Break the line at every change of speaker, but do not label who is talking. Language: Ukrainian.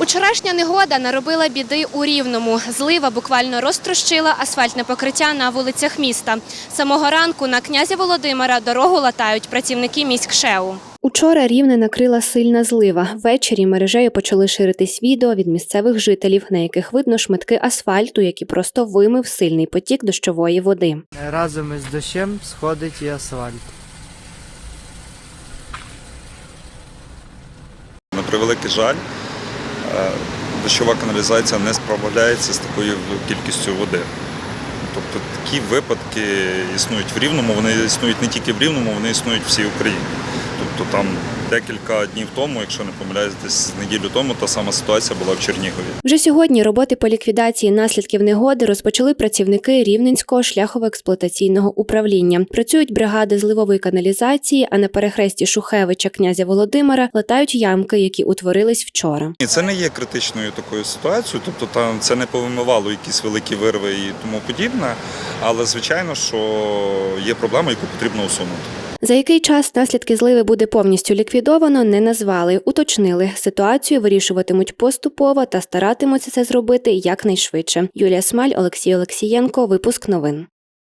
Учорашня негода наробила біди у Рівному. Злива буквально розтрощила асфальтне покриття на вулицях міста. Самого ранку на князя Володимира дорогу латають працівники міськшеу. Учора рівне накрила сильна злива. Ввечері мережею почали ширитись відео від місцевих жителів, на яких видно шматки асфальту, які просто вимив сильний потік дощової води.
Разом із дощем сходить і асфальт.
На превеликий жаль, дощова каналізація не справляється з такою кількістю води. Тобто такі випадки існують в Рівному, вони існують не тільки в Рівному, вони існують в всій Україні. Тобто там декілька днів тому, якщо не помиляюсь, десь неділю тому та сама ситуація була в Чернігові.
Вже сьогодні роботи по ліквідації наслідків негоди розпочали працівники Рівненського шляхово-експлуатаційного управління. Працюють бригади зливової каналізації, а на перехресті Шухевича князя Володимира латають ямки, які утворились вчора.
І це не є критичною такою ситуацією, тобто там це не повимивало якісь великі вирви і тому подібне. Але звичайно, що є проблема, яку потрібно усунути.
За який час наслідки зливи буде повністю ліквідовано, не назвали. Уточнили, ситуацію вирішуватимуть поступово та старатимуться це зробити якнайшвидше. Юлія Смаль, Олексій Олексієнко. Випуск новин.